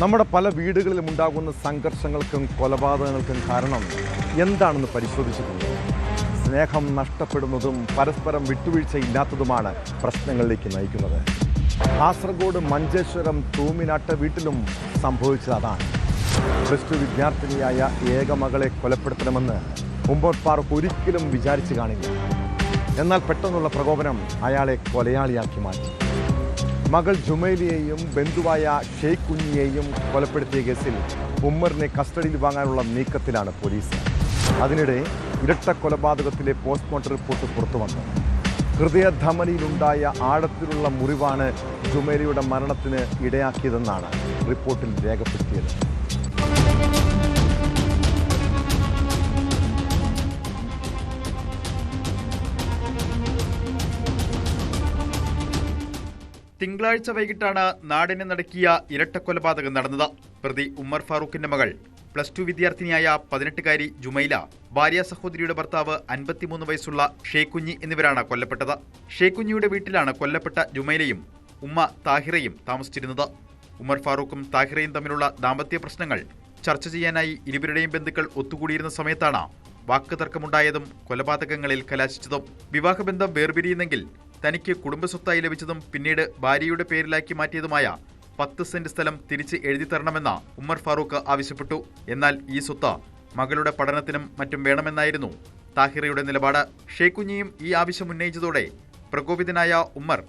നമ്മുടെ പല വീടുകളിലും ഉണ്ടാകുന്ന സംഘർഷങ്ങൾക്കും കൊലപാതകങ്ങൾക്കും കാരണം എന്താണെന്ന് പരിശോധിച്ചിട്ടുണ്ട്. സ്നേഹം നഷ്ടപ്പെടുന്നതും പരസ്പരം വിട്ടുവീഴ്ചയില്ലാത്തതുമാണ് പ്രശ്നങ്ങളിലേക്ക് നയിക്കുന്നത്. കാസർഗോഡ് മഞ്ചേശ്വരം തൂമിനാട്ട വീട്ടിലും സംഭവിച്ചത് അതാണ്. പ്ലസ് ടു വിദ്യാർത്ഥിനിയായ ഏകമകളെ കൊലപ്പെടുത്തണമെന്ന് മുമ്പോട്ട് ഒരിക്കലും വിചാരിച്ചു കാണില്ല. എന്നാൽ പെട്ടെന്നുള്ള പ്രകോപനം അയാളെ കൊലയാളിയാക്കി മാറ്റി. മകൾ ജുമൈലിയെയും ബന്ധുവായ ഷെയ്ഖ് കുഞ്ഞിയെയും കൊലപ്പെടുത്തിയ കേസിൽ ഉമ്മറിനെ കസ്റ്റഡിയിൽ വാങ്ങാനുള്ള നീക്കത്തിലാണ് പോലീസ്. അതിനിടെ ഇരട്ട കൊലപാതകത്തിലെ പോസ്റ്റ്മോർട്ടം റിപ്പോർട്ട് പുറത്തുവന്നു. ഹൃദയധമനിയിലുണ്ടായ ആഴത്തിലുള്ള മുറിവാണ് ജുമേലിയുടെ മരണത്തിന് ഇടയാക്കിയതെന്നാണ് റിപ്പോർട്ടിൽ രേഖപ്പെടുത്തിയത്. തിങ്കളാഴ്ച വൈകിട്ടാണ് നാടിനെ നടക്കിയ ഇരട്ടക്കൊലപാതകം നടന്നത്. പ്രതി ഉമ്മർ ഫാറൂഖിന്റെ മകൾ പ്ലസ് ടു വിദ്യാർത്ഥിനിയായ പതിനെട്ടുകാരി ജുമൈല ഭാര്യ സഹോദരിയുടെ ഭർത്താവ് അൻപത്തിമൂന്ന് വയസ്സുള്ള ഷേഖുഞ്ഞി എന്നിവരാണ് കൊല്ലപ്പെട്ടത്. ഷേഖുഞ്ഞിയുടെ വീട്ടിലാണ് കൊല്ലപ്പെട്ട ജുമൈലയും ഉമ്മ താഹിറയും താമസിച്ചിരുന്നത്. ഉമർ ഫാറൂഖും താഹിറയും തമ്മിലുള്ള ദാമ്പത്യ പ്രശ്നങ്ങൾ ചർച്ച ചെയ്യാനായി ഇരുവരുടെയും ബന്ധുക്കൾ ഒത്തുകൂടിയിരുന്ന സമയത്താണ് വാക്കുതർക്കമുണ്ടായതും കൊലപാതകങ്ങളിൽ കലാശിച്ചതും. വിവാഹബന്ധം വേർപിരിയുന്നെങ്കിൽ തനിക്ക് കുടുംബസ്വത്തായി ലഭിച്ചതും പിന്നീട് ഭാര്യയുടെ പേരിലാക്കി മാറ്റിയതുമായ പത്ത് സെന്റ് സ്ഥലം തിരിച്ച് എഴുതി തരണമെന്ന ഉമ്മർ ഫാറൂഖ് ആവശ്യപ്പെട്ടു. എന്നാൽ ഈ സ്വത്ത് മകളുടെ പഠനത്തിനും മറ്റും വേണമെന്നായിരുന്നു താഹിറയുടെ നിലപാട്. ഷേഖുഞ്ഞിയും ഈ ആവശ്യം ഉന്നയിച്ചതോടെ പ്രകോപിതനായ ഉമ്മർ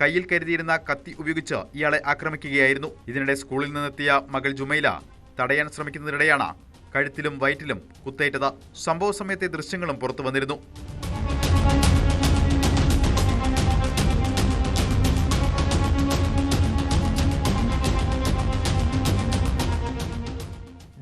കയ്യിൽ കരുതിയിരുന്ന കത്തി ഉപയോഗിച്ച് ഇയാളെ ആക്രമിക്കുകയായിരുന്നു. ഇതിനിടെ സ്കൂളിൽ നിന്നെത്തിയ മകൾ ജുമൈല തടയാൻ ശ്രമിക്കുന്നതിനിടെയാണ് കഴുത്തിലും വയറ്റിലും കുത്തേറ്റത്. സംഭവ സമയത്തെ ദൃശ്യങ്ങളും പുറത്തു വന്നിരുന്നു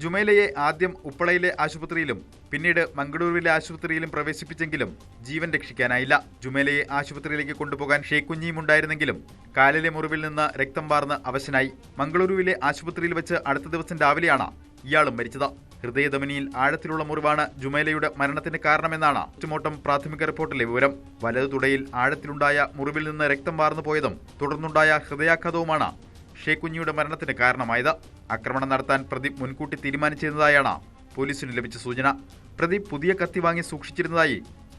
ജുമൈലയെ ആദ്യം ഉപ്പളയിലെ ആശുപത്രിയിലും പിന്നീട് മംഗളൂരുവിലെ ആശുപത്രിയിലും പ്രവേശിപ്പിച്ചെങ്കിലും ജീവൻ രക്ഷിക്കാനായില്ല. ജുമൈലയെ ആശുപത്രിയിലേക്ക് കൊണ്ടുപോകാൻ ഷേഖുഞ്ഞിയും ഉണ്ടായിരുന്നെങ്കിലും കാലിലെ മുറിവിൽ നിന്ന് രക്തം വാർന്ന് അവശനായി. മംഗളൂരുവിലെ ആശുപത്രിയിൽ വെച്ച് അടുത്ത ദിവസം രാവിലെയാണ് ഇയാളും മരിച്ചത്. ഹൃദയധമനിയിൽ ആഴത്തിലുള്ള മുറിവാണ് ജുമൈലയുടെ മരണത്തിന് കാരണമെന്നാണ് പോസ്റ്റ്മോർട്ടം പ്രാഥമിക റിപ്പോർട്ടിലെ വിവരം. വലതു തുടയിൽ ആഴത്തിലുണ്ടായ മുറിവിൽ നിന്ന് രക്തം വാർന്നു പോയതും തുടർന്നുണ്ടായ ഹൃദയാഘാതവുമാണ് ഷേഖുഞ്ഞിയുടെ മരണത്തിന് കാരണമായത്. ആക്രമണം നടത്താൻ പ്രദീപ് മുൻകൂട്ടി തീരുമാനിച്ചിരുന്നതായാണ് പോലീസിന് ലഭിച്ച സൂചന. പ്രദീപ് പുതിയ കത്തി വാങ്ങി സൂക്ഷിച്ചിരുന്നതായി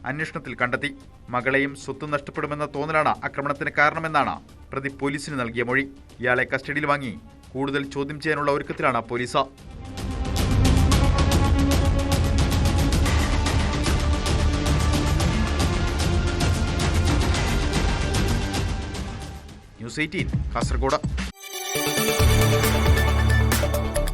അന്വേഷണത്തിൽ കണ്ടെത്തി. മകളെയും സ്വത്തും നഷ്ടപ്പെടുമെന്ന തോന്നലാണ് ആക്രമണത്തിന് കാരണമെന്നാണ് പ്രദീപ് പോലീസിന് നൽകിയ മൊഴി. ഇയാളെ കസ്റ്റഡിയിൽ വാങ്ങി കൂടുതൽ ചോദ്യം ചെയ്യാനുള്ള ഒരുക്കത്തിലാണ് പോലീസ്. News eighteen Kasaragod.